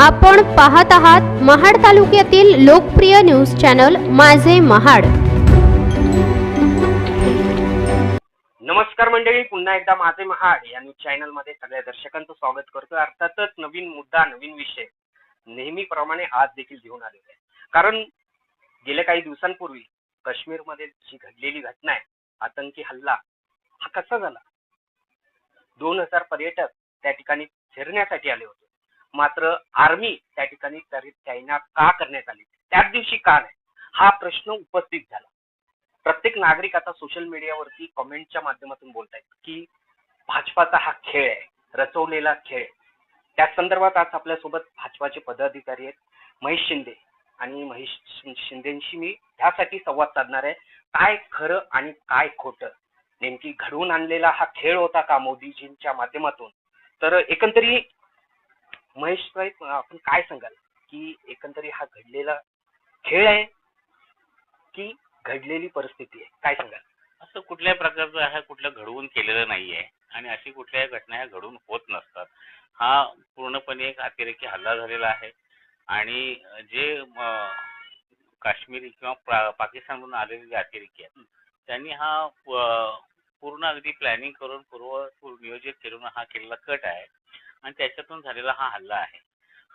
आपण पाहत आहात महाड तालुक्यातील लोकप्रिय न्यूज चॅनल माझे महाड. नमस्कार मंडळी पुन्हा एकदा माझे महाड या न्यूज चॅनलमध्ये सगळ्या दर्शकांचं स्वागत करतो अर्थातच नवीन मुद्दा नवीन विषय नेहमीप्रमाणे आज देखील घेऊन आलेले आहे कारण गेल्या काही दिवसांपूर्वी काश्मीरमध्ये जी घडलेली घटना आहे आतंकी हल्ला हा कसा झाला? दोन हजार पर्यटक त्या ठिकाणी फिरण्यासाठी आले होते. मात्र आर्मी त्या ठिकाणी तरी तैनात का करण्यात आली? त्याच दिवशी का नाही? हा प्रश्न उपस्थित झाला. प्रत्येक नागरिक आता सोशल मीडियावरती कमेंटच्या माध्यमातून बोलतायत की भाजपाचा हा खेळ आहे रचवलेला खेळ त्याच त्या संदर्भात आज आपल्यासोबत भाजपाचे पदाधिकारी आहेत महेश शिंदे. आणि महेश शिंदेंशी शिंदेशी मी ह्यासाठी संवाद साधणार आहे. काय खरं आणि काय खोटं? नेमकी घडवून आणलेला हा खेळ होता का मोदीजींच्या माध्यमातून? तर एकंदरी महेश साहेब आपण काय सांगाल? की एकंदरी हा घडलेला खेळ आहे की घडलेली परिस्थिती आहे? काय सांगाल? असं कुठल्याही प्रकारचं हा कुठलं घडवून केलेलं नाहीये आणि अशी कुठल्याही घटना ह्या घडून होत नसतात. हा पूर्णपणे एक अतिरेकी हल्ला झालेला आहे आणि जे काश्मीरी किंवा पाकिस्तानमधून आलेले जे अतिरेकी आहेत त्यांनी हा पूर्ण अगदी प्लॅनिंग करून पूर्व पूर्व नियोजित करून हा केलेला कट आहे. आणि त्याच्यातून झालेला हा हल्ला आहे.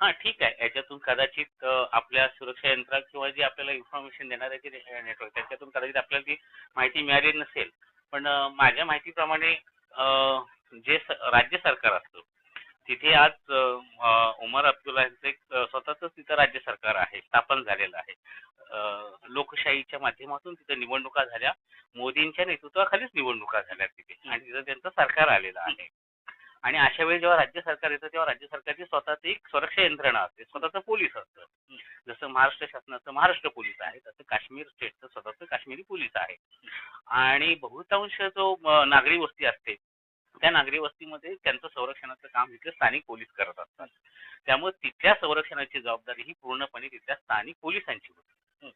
हा ठीक आहे. याच्यातून कदाचित आपल्या सुरक्षा यंत्रणा किंवा जे आपल्याला इन्फॉर्मेशन देणार आहे ते नेटवर्क त्याच्यातून कदाचित आपल्याला ती माहिती मिळाली नसेल. पण माझ्या माहितीप्रमाणे जे स- राज्य सरकार असतं तिथे आज उमर अब्दुल्ला यांचं एक स्वतःच तिथं राज्य सरकार आहे स्थापन झालेलं आहे. लोकशाहीच्या माध्यमातून तिथे निवडणुका झाल्या. मोदींच्या नेतृत्वाखालीच निवडणुका झाल्या तिथे. आणि तिथं त्यांचं सरकार आलेलं आहे. आणि अशा वेळी जेव्हा राज्य सरकार येतं तेव्हा राज्य सरकारची स्वतःची एक सुरक्षा यंत्रणा असते. स्वतःचं पोलीस असतं. जसं महाराष्ट्र शासनाचं महाराष्ट्र पोलीस आहे तसं काश्मीर स्टेटचं स्वतःचं काश्मीरी पोलीस आहे. आणि बहुतांश जो नागरी वस्ती असते त्या नागरी वस्तीमध्ये त्यांचं संरक्षणाचं काम इथले स्थानिक पोलीस करत असतात. त्यामुळे तिथल्या संरक्षणाची जबाबदारी ही पूर्णपणे तिथल्या स्थानिक पोलिसांची होती.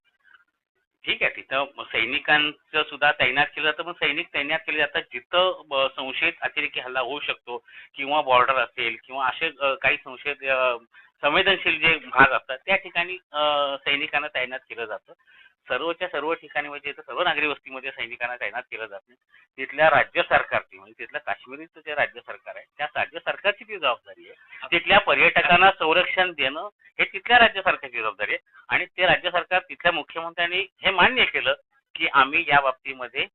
ठीक आहे तिथं सैनिकांचं सुद्धा तैनात केलं जातं. पण सैनिक तैनात केले जातात जिथं संशयित अतिरेकी हल्ला होऊ शकतो किंवा बॉर्डर असेल किंवा असे काही संशयित संवेदनशील जे भाग असतात त्या ठिकाणी सैनिकांना तैनात केलं जातं. सर्वच्या सर्व ठिकाणी म्हणजे इथं सर्व नागरी वस्तीमध्ये सैनिकांना तैनात केलं जात नाही. तिथल्या राज्य सरकारची म्हणजे तिथल्या काश्मीरीचं जे राज्य सरकार आहे त्या राज्य सरकारची ती जबाबदारी आहे. तिथल्या पर्यटकांना संरक्षण देणं हे तिथल्या राज्य सरकारची जबाबदारी आहे. आणि ते राज्य सरकार तिथल्या मुख्यमंत्र्यांनी हे मान्य केलं की आम्ही या बाबतीमध्ये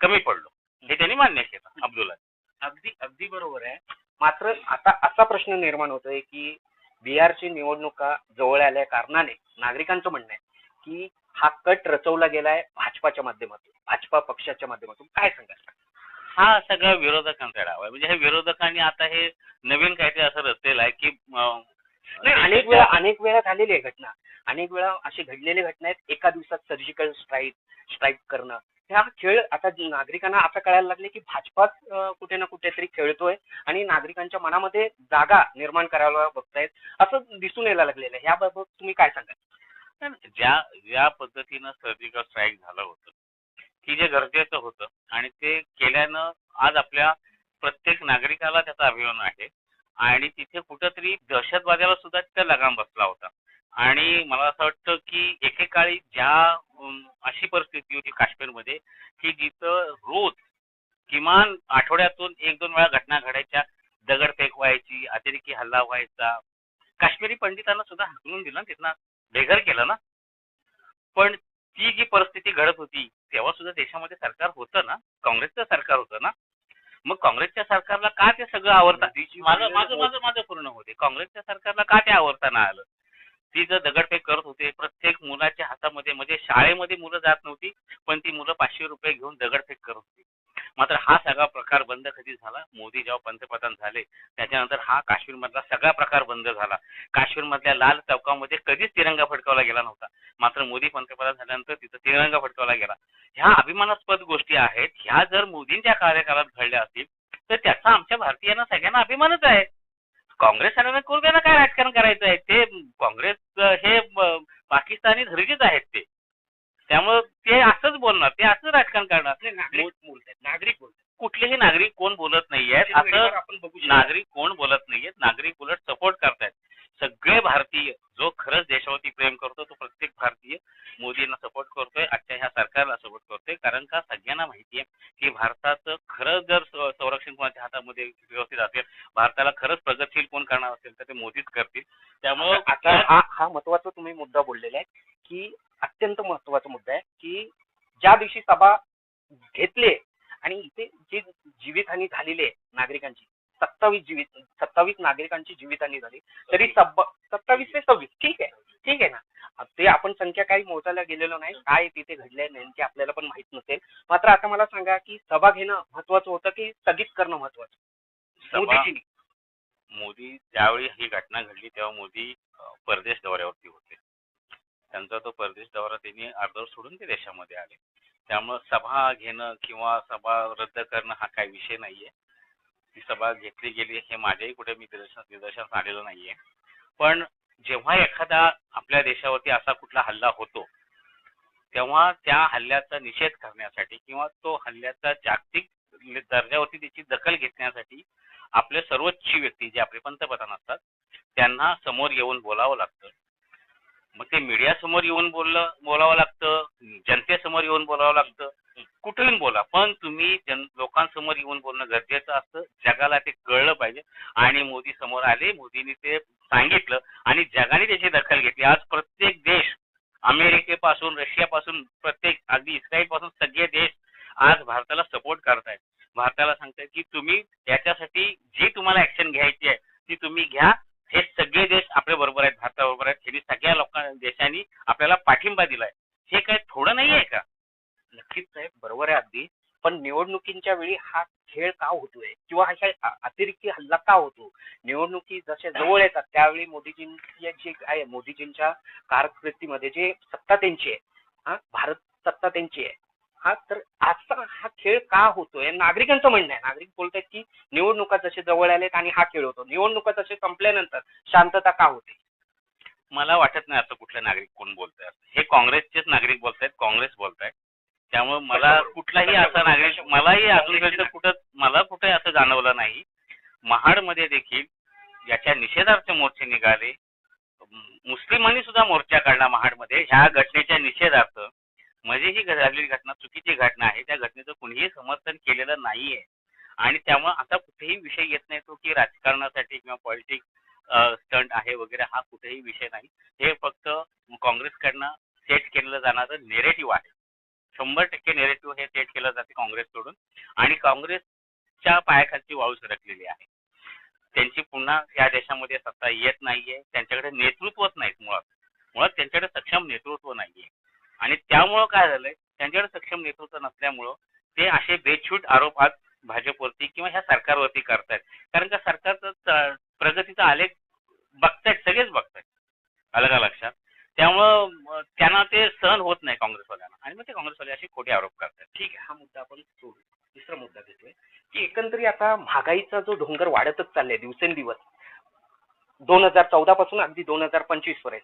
कमी पडलो. हे त्यांनी मान्य केलं अब्दुल्ला. अगदी अगदी बरोबर आहे. मात्र आता असा प्रश्न निर्माण होतोय की बिहारची निवडणुका जवळ आल्या कारणाने नागरिकांचं म्हणणं आहे की हा कट रचवला गेलाय भाजपाच्या माध्यमातून. भाजपा पक्षाच्या माध्यमातून. काय सांगाल? हा सगळा विरोधकांचा डाव आहे. म्हणजे हे विरोधकांनी आता हे नवीन काहीतरी असं रचलेलं आहे की नाही अनेक वेळा अनेक वेळा झालेली आहे घटना. अनेक वेळा अशी घडलेली घटना आहेत. एका दिवसात सर्जिकल स्ट्राईक स्ट्राईक करणं. ह्या खेळ आता नागरिकांना असं कळायला लागले की भाजपाच कुठे ना कुठेतरी खेळतोय आणि नागरिकांच्या मनामध्ये जागा निर्माण करायला बघतायत असं दिसून यायला लागलेलं आहे. याबाबत तुम्ही काय सांगाल? ज्या ज्या पद्धतीनं सर्जिकल स्ट्राईक झालं होतं की जे गरजेचं होतं आणि ते केल्यानं आज आपल्या प्रत्येक नागरिकाला त्याचा अभिमान आहे आणि तिथे कुठंतरी दहशतवाद्याला सुद्धा तिथे लगाम बसला होता. आणि मला असं वाटतं की एकेकाळी ज्या अशी परिस्थिती होती काश्मीरमध्ये की जिथं रोज किमान आठवड्यातून एक दोन वेळा घटना घडायच्या दगडफेक व्हायची अतिरेकी हल्ला व्हायचा काश्मीरी पंडितांना सुद्धा हकलून दिलं तिथं बेघर केलं ना? पण ती जी परिस्थिती घडत होती तेव्हा सुद्धा देशामध्ये सरकार होतं ना? काँग्रेसचं सरकार होतं ना? मग काँग्रेसच्या सरकारला का ते सगळं आवडता माझं माझं माझं माझं पूर्ण होते. काँग्रेसच्या सरकारला का ते आवडता नाही आलं? ती जर दगडफेक करत होते प्रत्येक मुलाच्या हातामध्ये म्हणजे शाळेमध्ये मुलं जात नव्हती पण ती मुलं पाचशे रुपये घेऊन दगडफेक करत होती. मात्र हा सगळा प्रकार बंद कधी झाला? मोदी जेव्हा पंतप्रधान झाले त्याच्यानंतर हा काश्मीरमधला सगळा प्रकार बंद झाला. काश्मीरमधल्या लाल चौकामध्ये कधीच तिरंगा फडकावला गेला नव्हता. मात्र मोदी पंतप्रधान झाल्यानंतर तिथं तिरंगा फडकावला गेला. ह्या अभिमानास्पद गोष्टी आहेत. ह्या जर मोदींच्या कार्यकाळात घडल्या असतील तर त्याचा आमच्या भारतीयांना सगळ्यांना अभिमानच आहे. काँग्रेस आणि कोणत्याला काय राजकारण करायचं आहे? ते काँग्रेस हे पाकिस्तानी धर्जीच आहेत ते. त्यामुळे ते असंच बोलणार ते असंच राजकारण करणार. नागरिक बोलतात कुठलेही नागरिक कोण बोलत नाहीयेत. असं आपण बघू नागरिक कोण बोलत नाहीयेत. नागरिक उलट सपोर्ट करतायत. सगळे भारतीय जो खरंच देशावरती प्रेम करतो तो प्रत्येक भारतीय मोदींना सपोर्ट करतोय आजच्या ह्या सरकारला सपोर्ट करतोय. कारण का? सगळ्यांना माहिती आहे की भारताचं खरंच जर संरक्षण कोणाच्या हातामध्ये व्यवस्थित असेल भारताला खरंच प्रगतशील कोण करणार असेल तर ते मोदीच करतील. त्यामुळे आता हा महत्त्वाचा तुम्ही मुद्दा बोललेला आहे की अत्यंत महत्त्वाचा मुद्दा आहे की ज्या दिवशी सभा घेतली आणि इथे जी जीवितहानी झालेली आहे नागरिकांची सत्तावीस जीवित सत्तावीस नागरिकांची जीवितहानी झाली तरी सत्तावीस ते सव्वीस ठीक आहे ठीक आहे ना? ते आपण संख्या काही मोजायला गेलेलो नाही काय तिथे घडलंय नेमके आपल्याला पण माहीत नसेल. मात्र आता मला सांगा की सभा घेणं महत्वाचं होतं की स्थगित करणं महत्वाचं मोदी ज्यावेळी ही घटना घडली तेव्हा मोदी परदेश दौऱ्यावरती होते. त्यांचा तो परदेश दौरा त्यांनी अर्धवट सोडून ते देशामध्ये आले. त्यामुळं सभा घेणं किंवा सभा रद्द करणं हा काही विषय नाहीये. ती सभा घेतली गेली हे माझ्याही कुठे मी निदर्शनास निदर्शनास आलेलं नाहीये. पण जेव्हा एखादा आपल्या देशावरती असा कुठला हल्ला होतो तेव्हा त्या हल्ल्याचा निषेध करण्यासाठी किंवा तो हल्ल्याचा जागतिक दर्जावरती त्याची दखल घेण्यासाठी आपले सर्वोच्च व्यक्ती जे आपले पंतप्रधान असतात त्यांना समोर येऊन बोलावं लागतं. मग ते मीडिया समोर येऊन बोललं बोलावं लागतं. जनतेसमोर येऊन बोलावं लागतं. कुठून बोला? पण तुम्ही जन लोकांसमोर येऊन बोलणं गरजेचं असतं. जगाला ते कळलं पाहिजे. आणि मोदी समोर आले मोदींनी ते सांगितलं आणि जगाने त्याची दखल घेतली. आज प्रत्येक देश अमेरिकेपासून रशियापासून प्रत्येक अगदी इस्रायलपासून सगळे देश आज भारताला सपोर्ट करतायत. भारताला सांगतायत की तुम्ही याच्यासाठी जी तुम्हाला ऍक्शन घ्यायची आहे ती तुम्ही घ्या. हे सगळे देश आपल्या बरोबर आहेत भारताबरोबर आहेत. हे सगळ्या लोकांना देशांनी आपल्याला पाठिंबा दिलाय. हे काय थोडं नाही आहे का? नक्कीच साहेब बरोबर आहे अगदी. पण निवडणुकींच्या वेळी हा खेळ का होतोय? किंवा हा अतिरिक्त हल्ला का होतो? निवडणुकी जसे जवळ येतात त्यावेळी मोदीजींची जे आहे मोदीजींच्या कारकिर्दीमध्ये जे सत्ता त्यांची आहे हा भारत सत्ता त्यांची आहे. हा तर असा हा खेळ का होतोय? नागरिकांचं म्हणणं आहे. नागरिक बोलतात की निवडणुका जसे जवळ आलेत आणि हा खेळ होतो. निवडणुका जसे संपल्यानंतर शांतता का होते? मला वाटत नाही असं कुठलं नागरिक कोण बोलतंय. हे काँग्रेसचेच नागरिक बोलतायत काँग्रेस बोलतायत. त्यामुळे मला. कुठलाही असा नागरिक मलाही अजूनपर्यंत कुठं मला कुठे असं जाणवलं नाही. महाडमध्ये देखील याच्या निषेधार्थ मोर्चे निघाले. मुस्लिमांनी सुद्धा मोर्चा काढला महाडमध्ये. ह्या घटनेच्या निषेधार्थ म्हणजे ही झालेली घटना चुकीची घटना आहे. त्या घटनेचं कुणीही समर्थन केलेलं नाहीये. आणि त्यामुळे आता कुठेही विषय येत नाही तो की राजकारणासाठी किंवा पॉलिटिक्स स्टंट आहे वगैरे हा कुठेही विषय नाही. हे फक्त काँग्रेसकडनं सेट केलं जाणारं नेरेटिव्ह आहे. शंभर टक्के नेरेटिव्ह हे सेट केलं जाते काँग्रेसकडून. आणि काँग्रेसच्या पायाखालची वाळू सरकलेली आहे. त्यांची पुन्हा या देशामध्ये सत्ता येत नाहीये. त्यांच्याकडे नेतृत्वच नाहीत मुळात. मुळात त्यांच्याकडे सक्षम नेतृत्व नाहीये. आणि त्यामुळं काय झालंय त्यांच्याकडे सक्षम नेतृत्व नसल्यामुळं ते असे बेछूट आरोप आज भाजपवरती किंवा ह्या सरकारवरती करतायत. कारण का सरकारचा प्रगतीचा आलेख बघतायत सगळेच बघतायत. आलं का लक्षात. त्यामुळं त्यांना ते सहन होत नाही काँग्रेसवाल्यांना. आणि मग ते काँग्रेसवाले असे खोटे आरोप करतात ठीक आहे हा मुद्दा आपण सोडू. तिसरा मुद्दा घेतोय की एकंदरीत आता महागाईचा जो डोंगर वाढतच चाललाय दिवसेंदिवस दोन हजार चौदा पासून अगदी दोन हजार पंचवीसपर्यंत.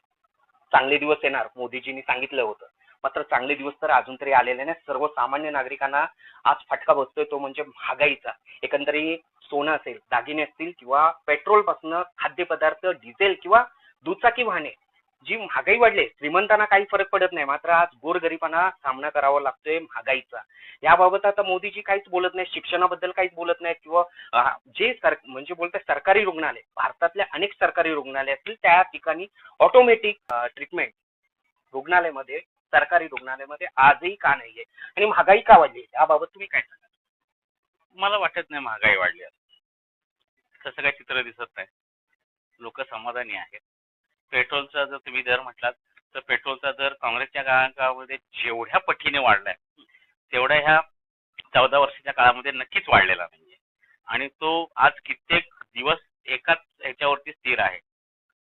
चांगले दिवस येणार मोदीजींनी सांगितलं होतं. मात्र चांगले दिवस तर अजून तरी आलेले नाही सर्वसामान्य नागरिकांना आज फटका बसतोय तो म्हणजे महागाईचा. एकंदरीत सोनं असेल दागिने असतील किंवा पेट्रोलपासून खाद्यपदार्थ डिझेल किंवा दुचाकी वाहने जी महागाई वाढली श्रीमंतांना काही फरक पडत नाही. मात्र आज गोरगरिबांना सामना करावा लागतोय महागाईचा. याबाबत आता मोदीजी काहीच बोलत नाही शिक्षणाबद्दल काहीच बोलत नाहीत किंवा जे सर म्हणजे बोलतात सरकारी रुग्णालय भारतातल्या अनेक सरकारी रुग्णालय असतील त्या ठिकाणी ऑटोमॅटिक ट्रीटमेंट रुग्णालयामध्ये सरकारी रुग्णालयामध्ये आजही का नाहीये? आणि महागाई का वाढली? याबाबत तुम्ही काय सांगा मला वाटत नाही महागाई वाढली आहे. तसं काही चित्र दिसत नाही. लोक समाधानी आहेत. पेट्रोलचा जर तुम्ही दर म्हटलात तर पेट्रोलचा दर काँग्रेसच्या काळा- काळामध्ये जेवढ्या पटीने वाढलाय तेवढ्या ह्या चौदा वर्षाच्या काळामध्ये नक्कीच वाढलेला नाहीये. आणि तो आज कित्येक दिवस एकाच ह्याच्यावरती स्थिर आहे.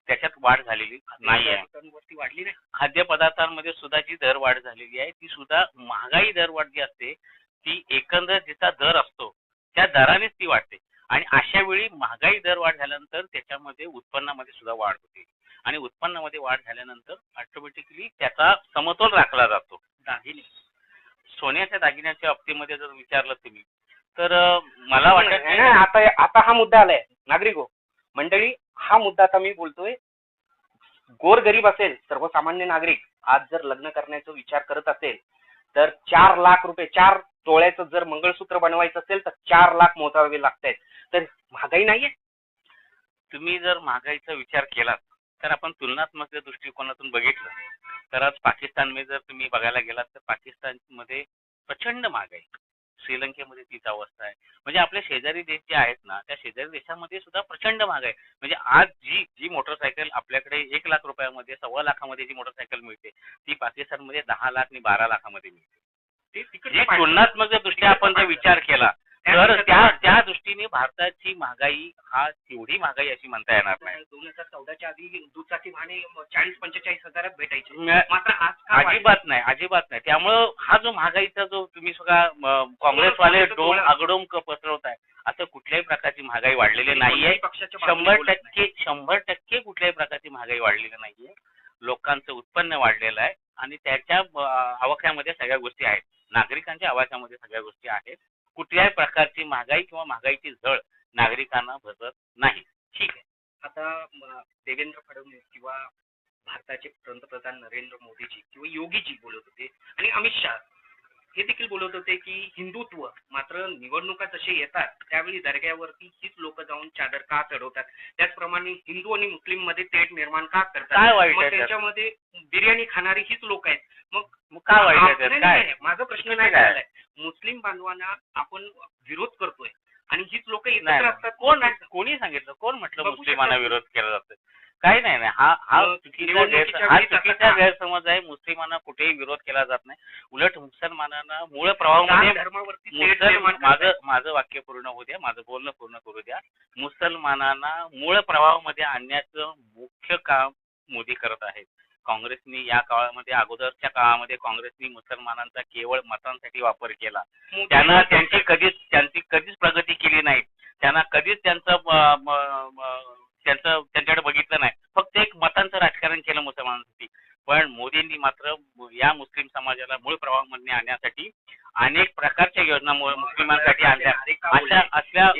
त्याच्यात वाढ झालेली नाही खाद्यपदार्थांमध्ये सुद्धा जी दरवाढ झालेली आहे. ती सुद्धा महागाई दरवाढ जी असते ती एकंदर जिचा दर असतो. त्या दरानेच ती वाढते. आणि अशा वेळी महागाई दरवाढ झाल्यानंतर त्याच्यामध्ये उत्पन्नामध्ये सुद्धा वाढ होते. आणि उत्पन्नामध्ये वाढ झाल्यानंतर ऑटोमॅटिकली त्याचा समतोल राखला जातो. दागिने. सोन्याच्या दागिन्याच्या बाबतीमध्ये जर विचारलं तुम्ही तर मला वाटत आता आता हा मुद्दा आलाय. नागरिक हो मंडळी हा मुद्दा आता मी बोलतोय. गोरगरीब असेल सर्वसामान्य नागरिक आज जर लग्न करण्याचा विचार करत असेल तर चार लाख रुपये चार तोळ्याचं जर मंगळसूत्र बनवायचं असेल तर चार लाख मोजावे लागतायत. तर महागाई नाहीये? तुम्ही जर महागाईचा विचार केलात तर आपण तुलनात्मक दृष्टिकोनातून बघितलं तर आज पाकिस्तानमध्ये जर तुम्ही बघायला गेलात तर पाकिस्तानमध्ये प्रचंड महागाई. श्रीलंकेमध्ये तीच अवस्था आहे. म्हणजे आपले शेजारी देश जे आहेत ना त्या शेजारी देशामध्ये सुद्धा प्रचंड महागाई म्हणजे आज जी जी मोटरसायकल आपल्याकडे एक लाख रुपयामध्ये सव्वा लाखामध्ये जी मोटरसायकल मिळते ती पाकिस्तानमध्ये दहा लाख आणि बारा लाखामध्ये मिळते. तुलनात्मक जर दृष्ट्या आपण जर विचार केला तर त्या त्या दृष्टीने भारताची महागाई हा तेवढी महागाई अशी म्हणता येणार नाही. दोन हजार चौदाच्या आधी दुचाकी वाहने चाळीस पंचेचाळीस हजारात भेटायचे. मात्र आज? अजिबात नाही अजिबात नाही. त्यामुळं हा जो महागाईचा जो तुम्ही सगळा काँग्रेसवाले डोम आगडोम पसरवताय असं कुठल्याही प्रकारची महागाई वाढलेली नाहीये. शंभर. टक्के शंभर टक्के कुठल्याही प्रकारची महागाई वाढलेली नाहीये. लोकांचं उत्पन्न वाढलेलं आहे आणि त्याच्या आवाक्यामध्ये सगळ्या गोष्टी आहेत. नागरिकांच्या आवाक्यामध्ये सगळ्या गोष्टी आहेत. कुठल्याही प्रकारची महागाई किंवा महागाईची झळ नागरिकांना बसत नाही. ठीक आहे. आता देवेंद्र फडणवीस किंवा भारताचे पंतप्रधान नरेंद्र मोदीजी किंवा योगीजी बोलत होते आणि अमित शहा हे देखील बोलत होते की हिंदुत्व मात्र निवडणुका जसे येतात त्यावेळी दर्ग्यावरती हीच लोक जाऊन चादर का चढवतात? त्याचप्रमाणे हिंदू आणि मुस्लिममध्ये तेढ निर्माण का करतात? मग? त्यांच्यामध्ये बिर्याणी खाणारी हीच लोक आहेत. मग काय माझा प्रश्न नाही? झालाय. मुस्लिम बांधवांना आपण विरोध करतोय आणि हीच लोक एकत्र. असतात कोण कोणी सांगितलं कोण म्हटलं मुस्लिमांना. विरोध केला जातो काही नाही नाही हा हा चुकीचा? गैरसमज आहे मुस्लिमांना कुठेही विरोध केला जात नाही उलट मुसलमानांना मूळ करतायत. माझं माझं वाक्य पूर्ण होऊ द्या माझं बोलणं पूर्ण करू द्या मुसलमानांना मूळ प्रवाहामध्ये आणण्याचं मुख्य काम मोदी करत आहेत काँग्रेसनी या काळामध्ये अगोदरच्या काळामध्ये काँग्रेसनी मुसलमानांचा केवळ मतांसाठी वापर केला. त्यांना त्यांची कधीच त्यांची कधीच प्रगती केली नाही. त्यांना कधीच त्यांचं त्यांचं त्यांच्याकडे बघितलं नाही. फक्त एक मतांचं राजकारण केलं मुसलमानांसाठी. पण मोदींनी मात्र या मुस्लिम समाजाला मूळ प्रवाहामध्ये आणण्यासाठी अनेक प्रकारच्या योजना मुस्लिमांसाठी आणल्या. अशा असल्या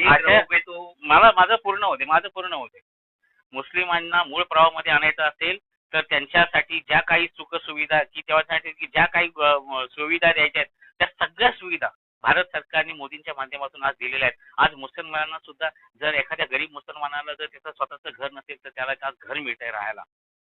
मला माझं पूर्ण होते माझं पूर्ण होते मुस्लिमांना मूळ प्रवाहामध्ये आणायचं असेल तर त्यांच्यासाठी ज्या काही सुखसुविधा की त्यासाठी की ज्या काही सुविधा द्यायच्या आहेत त्या सगळ्या सुविधा भारत सरकारने मोदींच्या माध्यमातून आज दिलेल्या आहेत. आज मुसलमानांना सुद्धा जर एखाद्या गरीब मुसलमानाला जर त्याचं स्वतःच घर नसेल तर त्याला आज घर मिळतंय राहायला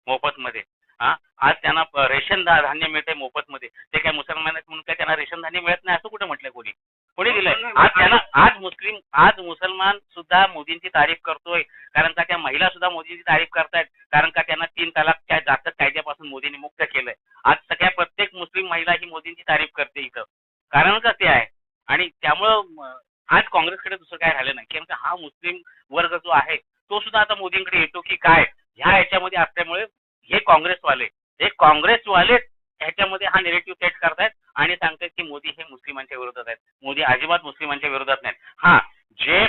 मोफतमध्ये. हा आज त्यांना रेशन धान्य मिळतंय मोफत मध्ये ते काय मुसलमान म्हणून काय त्यांना रेशन धान्य मिळत नाही असं कुठे म्हटलंय कोणी? कोणी दिलंय? आज त्यांना आज मुस्लिम आज मुसलमान सुद्धा मोदींची तारीफ करतोय. कारण का त्या महिला सुद्धा मोदींची तारीफ करतायत. कारण का त्यांना तीन तलाकच्या जातक कायद्यापासून मोदींनी मुक्त केलंय. आज सगळ्या प्रत्येक मुस्लिम महिला ही मोदींची तारीफ करते इथं. कारण का ते आहे. आणि त्यामुळं आज काँग्रेसकडे दुसरं काय राहिलं नाही. कारण का हा मुस्लिम वर्ग जो आहे तो सुद्धा आता मोदींकडे येतो की काय? ह्या याच्यामध्ये असल्यामुळे हे काँग्रेसवाले हे काँग्रेसवाले ह्याच्यामध्ये हा निगेटिव्ह सेट करतायत आणि सांगतायत की मोदी हे मुस्लिमांच्या विरोधात आहेत. मोदी अजिबात मुस्लिमांच्या विरोधात नाहीत. हा जे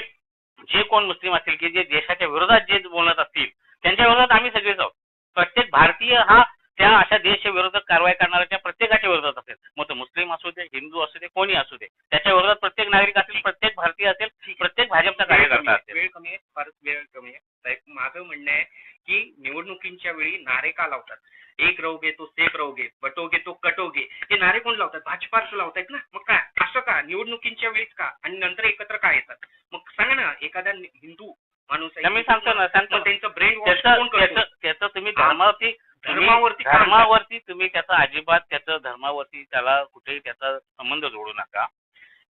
जे कोण मुस्लिम असतील की जे देशाच्या विरोधात जे बोलत असतील त्यांच्या विरोधात आम्ही सगळेच आहोत प्रत्येक भारतीय हा त्या अशा देश विरोधात कारवाई करणाऱ्या प्रत्येकाच्या विरोधात असेल. मग तो मुस्लिम असू दे हिंदू असू दे कोणी असू दे त्याच्या विरोधात प्रत्येक नागरिक असेल प्रत्येक भारतीय असेल प्रत्येक भाजपचा कार्यकर्ता असेल. वेळ कमी आहे फारच वेळ कमी आहे. साहेब माझं म्हणणं आहे की निवडणुकींच्या वेळी नारे का लावतात? एक रवगे तो सेफ रवगे बटोगे तो कटोगे. हे नारे कोण लावतात? भाजपाच लावतायत ना. मग काय? असं का? निवडणुकींच्या वेळीच का? आणि नंतर एकत्र का येतात? मग सांगा ना एखादा हिंदू माणूस आहे, मी सांगतो ना, सांगतो. त्यांचं ब्रेन त्याचं कोण करतो? त्याचं त्याचं तुम्ही? धर्मावरती धर्मावरती धर्मावरती तुम्ही त्याचा अजिबात त्याचं धर्मावरती त्याला कुठेही त्याचा संबंध जोडू नका.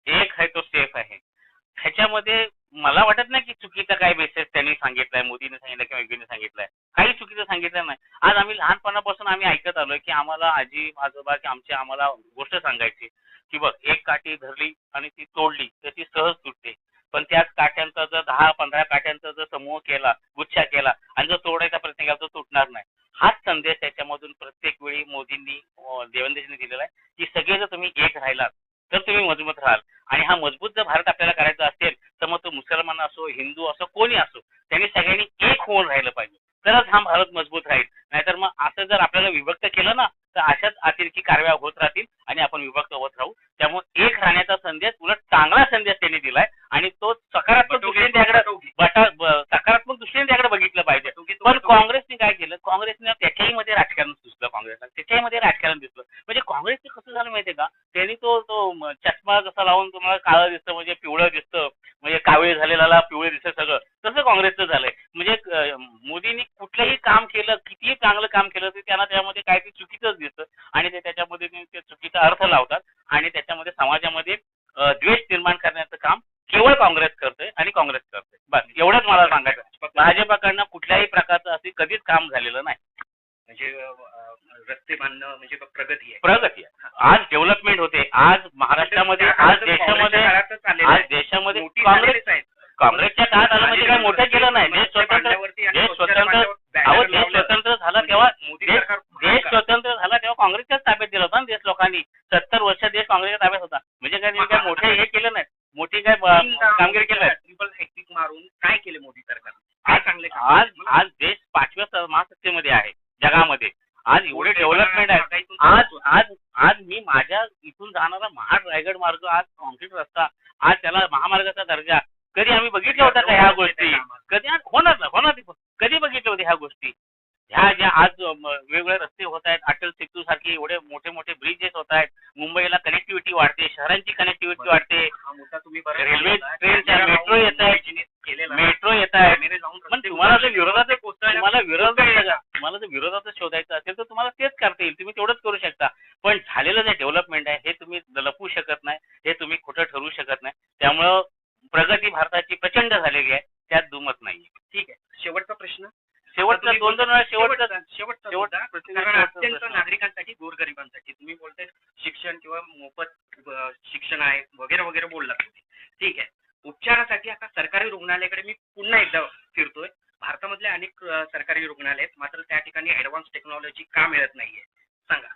एक आहे तो सेफ आहे. ह्याच्यामध्ये मला वाटत नाही की चुकीचा काय मेसेज त्यांनी सांगितलाय मोदीने सांगितलं किंवा योगीने सांगितलंय. काही चुकीचं सांगितलं नाही. आज आम्ही लहानपणापासून आम्ही ऐकत आलोय की आम्हाला आजी आजोबा की आमची आम्हाला गोष्ट सांगायची की बघ एक काठी धरली आणि ती तोडली तर ती सहज तुटते. पण त्याच काट्यांचा जर दहा पंधरा काट्यांचा जर समूह केला गुच्छा केला आणि जर तोडायचा प्रयत्न केला तर तुटणार नाही. हाच संदेश त्याच्यामधून प्रत्येक वेळी मोदींनी अं, देवेंद्रजींनी दिलेला आहे की सगळे जर तुम्ही एक राहिलात तर तुम्ही मजबूत राहाल. आणि हा मजबूत जर भारत आपल्याला करायचा असेल तर मग तो मुसलमान असो हिंदू असो कोणी असो त्यांनी सगळ्यांनी एक होऊन राहिलं पाहिजे. तरच हा भारत मजबूत राहील. नाहीतर मग असं जर आपल्याला विभक्त केलं ना तर अशाच अतिरेकी कारवाया होत राहतील आणि आपण विभक्त होत राहू त्यामुळे एक राहण्याचा संदेश उलट चांगला संदेश त्यांनी दिलाय आणि तो सकारात्मक बटोगे दृष्टीने तो त्याकडे कटोगे. बटा ब- सकारात्मक दृष्टीने त्याकडे बघितलं पाहिजे बटोगे तो पण कटोगे. काँग्रेस काँग्रेसने काय केलं काँग्रेसने त्याच्याही मध्ये राजकारण दिसलं काँग्रेसला त्याच्याही मध्ये राजकारण दिसलं म्हणजे काँग्रेसचं कसं झालं माहितीये का त्यांनी तो तो म, चष्मा जसा लावून तुम्हाला काळं दिसतं म्हणजे पिवळं दिसतं म्हणजे कावीळ झालेला पिवळे दिसतं सगळं तसं काँग्रेसचं झालंय म्हणजे अं, मोदींनी कुठलंही काम केलं कितीही चांगलं काम केलं तरी त्यांना त्यामध्ये काय ते चुकीचंच दिसतं आणि ते त्याच्यामध्ये ते ते चुकीचा अर्थ लावतात आणि त्याच्यामध्ये समाजामध्ये अं, द्वेष निर्माण करण्याचं काम केवळ काँग्रेस करते आणि काँग्रेस करते बस एवढंच मला सांगायचं आहे. भाजपाकडनं कुठल्याही प्रकारचं असं कधीच काम झालेलं नाही म्हणजे अं, रस्ते बांधणं म्हणजे प्रगती आहे प्रगती आहे आज डेव्हलपमेंट होते आज महाराष्ट्रामध्ये आज देशामध्ये आज देशामध्ये काँग्रेस काँग्रेसच्या काळात आलं म्हणजे काय मोठं केलं नाही देश स्वतंत्र देश स्वतंत्र अहो देश स्वतंत्र झाला तेव्हा देश देश स्वतंत्र झाला तेव्हा काँग्रेसच्याच ताब्यात दिला होता ना देश लोकांनी सत्तर वर्ष देश काँग्रेसच्या ताब्यात होता म्हणजे काय त्यांनी काय मोठे हे केलं नाही मोठी काय अं, कामगिरी केली नाही ट्रिपल हेक्टिक मारून काय केले मोदी सरकार काय चांगले काम आज केले? आज देश पाचव्या स- महासत्तेमध्ये आहे जगामध्ये आज एवढे डेव्हलपमेंट आहे. आज आज आज मी माझ्या इथून जाणारा महाड रायगड मार्ग आज कॉन्क्रीट रस्ता आज त्याला महामार्गाचा दर्जा. कधी आम्ही बघितल्या होत्या का ह्या गोष्टी. कधी आज होणार ना होणार. कधी बघितल्या होत्या ह्या गोष्टी? ह्या ज्या आज वेगवेगळे रस्ते होत आहेत अटल सेतू सारखे एवढे मोठे मोठे ब्रिजेस होत आहेत. मुंबईला कनेक्टिव्हिटी वाढते शहरांची कनेक्टिव्हिटी वाढते हा मुद्दा तुम्ही बरं रेल्वे बोलला. ट्रेनच्या त्याला मेट्रो येत आहेत मोदीजींनी केलेला आहे. मेट्रो येत आहेत कॅमेरे लावून पण रस्ते तुम्हाला जर उभारले. विरोधात कोसळल्या- तुम्हाला विरोधात कोसळल्या. तुम्हाला जर विरोधात शोधायचं असेल तर तुम्हाला तेच करता येईल तुम्ही तेवढंच करू शकता पण झालेलं जे डेव्हलपमेंट आहे हे तुम्ही लपवू शकत नाही हे तुम्ही खोटं ठरवू शकत नाही त्यामुळं प्रगती भारताची प्रचंड झालेली आहे त्यात दुमत नाही ठीक आहे? शेवटचा प्रश्न? शेवटचा दोन दोन वेळा शेवटचा शेवटचा शेवटचा कारण अत्यंत. नागरिकांसाठी गोरगरिबांसाठी. तुम्ही बोलताय शिक्षण किंवा मोफत शिक्षण आहे वगैरे वगैरे तुम्ही. ठीक आहे. उपचारासाठी आता सरकारी रुग्णालयाकडे मी पुन्हा एकदा फिरतोय. भारतामधले अनेक सरकारी रुग्णालय आहेत. मात्र त्या ठिकाणी ऍडव्हान्स टेक्नॉलॉजी का मिळत नाहीये? सांगा.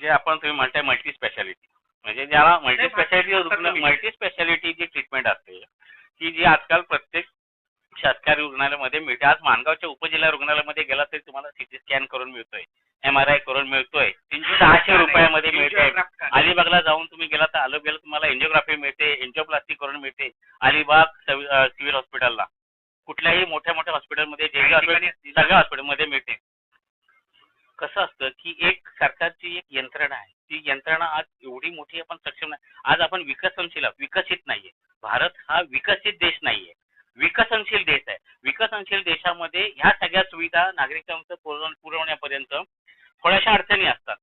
जे आपण तुम्ही म्हणताय मल्टी स्पेशालिटी म्हणजे ज्याला मल्टी स्पेशालिटी मल्टी स्पेशालिटी जी ट्रीटमेंट असते की जी आजकाल प्रत्येक शासकीय रुग्णालयामध्ये मिळते. आज मानगावच्या उपजिल्हा रुग्णालयामध्ये गेला तरी तुम्हाला सिटी स्कॅन करून मिळतोय. एम आर आय करून मिळतोय. तीनशे सहाशे रुपयामध्ये मिळते? अलिबागला जाऊन तुम्ही गेला तर अलिबागला तुम्हाला एन्जिओग्राफी मिळते. एन्जिओप्लास्टी करून मिळते. अलिबाग सिव्हिल हॉस्पिटलला कुठल्याही मोठ्या मोठ्या हॉस्पिटलमध्ये जे सगळ्या हॉस्पिटलमध्ये मिळते. कसं असतं की एक सरकारची एक यंत्रणा आहे. ती यंत्रणा आज एवढी मोठी आपण सक्षम नाही. आज आपण विकसनशील आहोत, विकसित नाहीये. भारत हा विकसित देश नाहीये. विकसनशील देश आहे. विकसनशील देशामध्ये ह्या सगळ्या सुविधा नागरिकांचं पुरव- पुरवण्यापर्यंत थोड्याशा अडचणी असतात.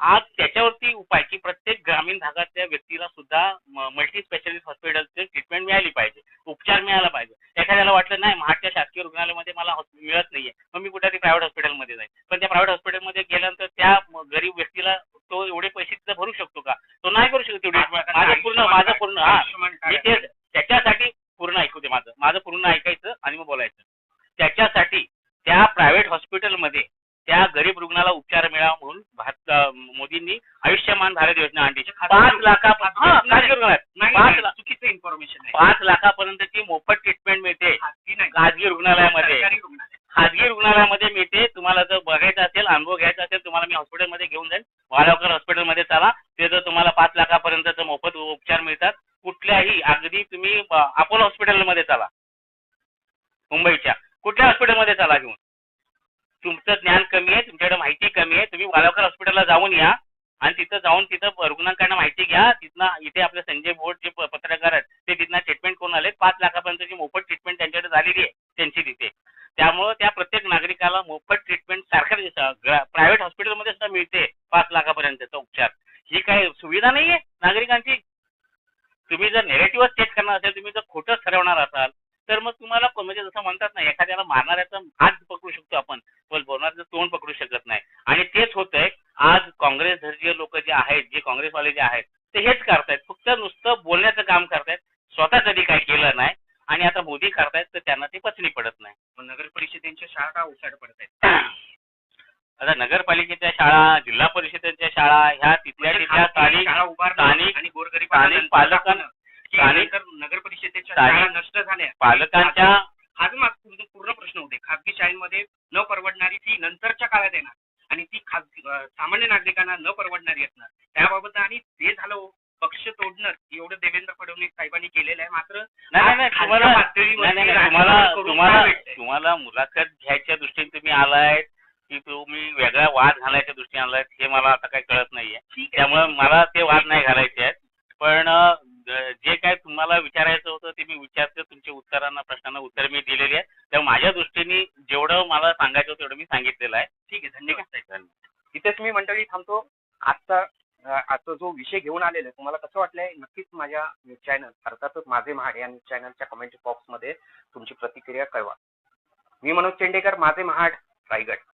आज त्याच्यावरती उपाय की प्रत्येक ग्रामीण भागातल्या व्यक्तीला सुद्धा मल्टी स्पेशालिस्ट हॉस्पिटलचे ट्रीटमेंट मिळाली पाहिजे उपचार मिळाला पाहिजे. एखाद्याला वाटलं नाही महाडच्या शासकीय रुग्णालयामध्ये मला मिळत नाहीये. मग मी कुठेतरी प्रायव्हेट हॉस्पिटलमध्ये जाईल. पण त्या प्रायव्हेट हॉस्पिटलमध्ये गेल्यानंतर त्या गरीब व्यक्तीला तो एवढे पैसे तिथं भरू शकतो का? तो नाही करू शकत माझं पूर्ण माझं पूर्ण हा. त्याच्यासाठी पूर्ण ऐकू दे माझं. माझं पूर्ण ऐकायचं आणि मग बोलायचं. त्याच्यासाठी त्या प्रायव्हेट हॉस्पिटलमध्ये त्या गरीब रुग्णाला उपचार मिळावा म्हणून मोदींनी आयुष्यमान भारत योजना आणली पाच लाखा हा, खाजगी रुग्णालयात. नाही, पाच नाही, ला- चुकीचं इन्फॉर्मेशन पाच लाखापर्यंतची मोफत ट्रीटमेंट मिळते. खाजगी रुग्णालयामध्ये. खाजगी रुग्णालयामध्ये मिळते. तुम्हाला जर बघायचं असेल अनुभव घ्यायचा असेल तुम्हाला मी हॉस्पिटलमध्ये घेऊन जाईल वालावकर हॉस्पिटलमध्ये चला. ते जर तुम्हाला पाच लाखापर्यंतचं मोफत उपचार मिळतात. कुठल्याही अगदी तुम्ही अपोलो हॉस्पिटलमध्ये चला. मुंबईच्या. कुठल्या हॉस्पिटलमध्ये चला घेऊन? तुमचं ज्ञान कमी आहे तुमच्याकडे माहिती कमी आहे तुम्ही वालावकर हॉस्पिटलला जाऊन या आणि तिथं जाऊन तिथं रुग्णांकडनं माहिती घ्या. तिथनं इथे आपले संजय भोट जे पत्रकार आहेत ते तिथनं ट्रीटमेंट करून आले पाच लाखापर्यंतची मोफत ट्रीटमेंट त्यांच्याकडे झालेली आहे त्यांची तिथे. त्यामुळं त्या प्रत्येक नागरिकाला मोफत ट्रीटमेंट सारख्या प्रायव्हेट हॉस्पिटलमध्ये सुद्धा मिळते पाच लाखापर्यंतचा उपचार. ही काय सुविधा नाहीये नागरिकांची. तुम्ही जर नेगेटिव्ह चेक करणार असेल तुम्ही जर खोटं ठरवणार असाल तर मग तुम्हाला म्हणजे जसं म्हणतात ना एखाद्याला मारणाऱ्याचा हात पकडू शकतो आपण. तोंड पकडू शकत नाही. आणि तेच होतंय आज काँग्रेस धर्जीय लोक जे आहेत जे काँग्रेसवाले जे आहेत ते हेच करतायत. फक्त नुसतं बोलण्याचं काम करतायत. स्वतः कधी काही केलं नाही. आणि आता मोदी करतायत तर त्यांना ते पचनी पडत नाही. नगर परिषदेच्या शाळा उसाड पडत आहेत आता नगरपालिकेच्या शाळा जिल्हा परिषदेच्या शाळा ह्या तिथल्या म्हणजे तिथल्या स्थानिक स्थानिक- आणि गोरगरिबांना स्थानिक पालकांना- नगर परिषदेच्या शाळा नष्ट झाल्या. पालकांच्या हाच माझा पूर्ण पूर्ण प्रश्न होते खाजगी शाळेमध्ये न परवडणारी फी नंतरच्या काळात येणार आणि ती खाजगी अं, सामान्य नागरिकांना न परवडणारी असणार त्याबाबत आणि ते झालं हो, पक्ष एवढं देवेंद्र फडणवीस साहेबांनी केलेलं आहे. मात्र नाही नाही, तुम्हाला नाही नाही मुलाखत घ्यायच्या दृष्टीने तुम्ही आलाय की तुम्ही वेगळा वाद घालायच्या दृष्टीने आलाय हे मला आता काही कळत नाहीये. त्यामुळे मला ते वाद नाही घालायचे आहेत. पण जे काय तुम्हाला विचारायचं होतं ते मी विचारते. तुमच्या उत्तरांना प्रश्नांना उत्तर मी दिलेली आहे. त्यामुळे माझ्या दृष्टीने जेवढं मला सांगायचं होतं तेवढं मी सांगितलेलं आहे. ठीक आहे धन्यवाद. इथेच मी मंडळी थांबतो. आजचा आजचा जो विषय घेऊन आलेला आहे तुम्हाला कसं वाटलंय? नक्कीच माझ्या चॅनल अर्थातच माझे महाड या न्यूज चॅनलच्या कमेंट बॉक्समध्ये तुमची प्रतिक्रिया कळवा. मी मनोज चेंडेकर माझे महाड रायगड.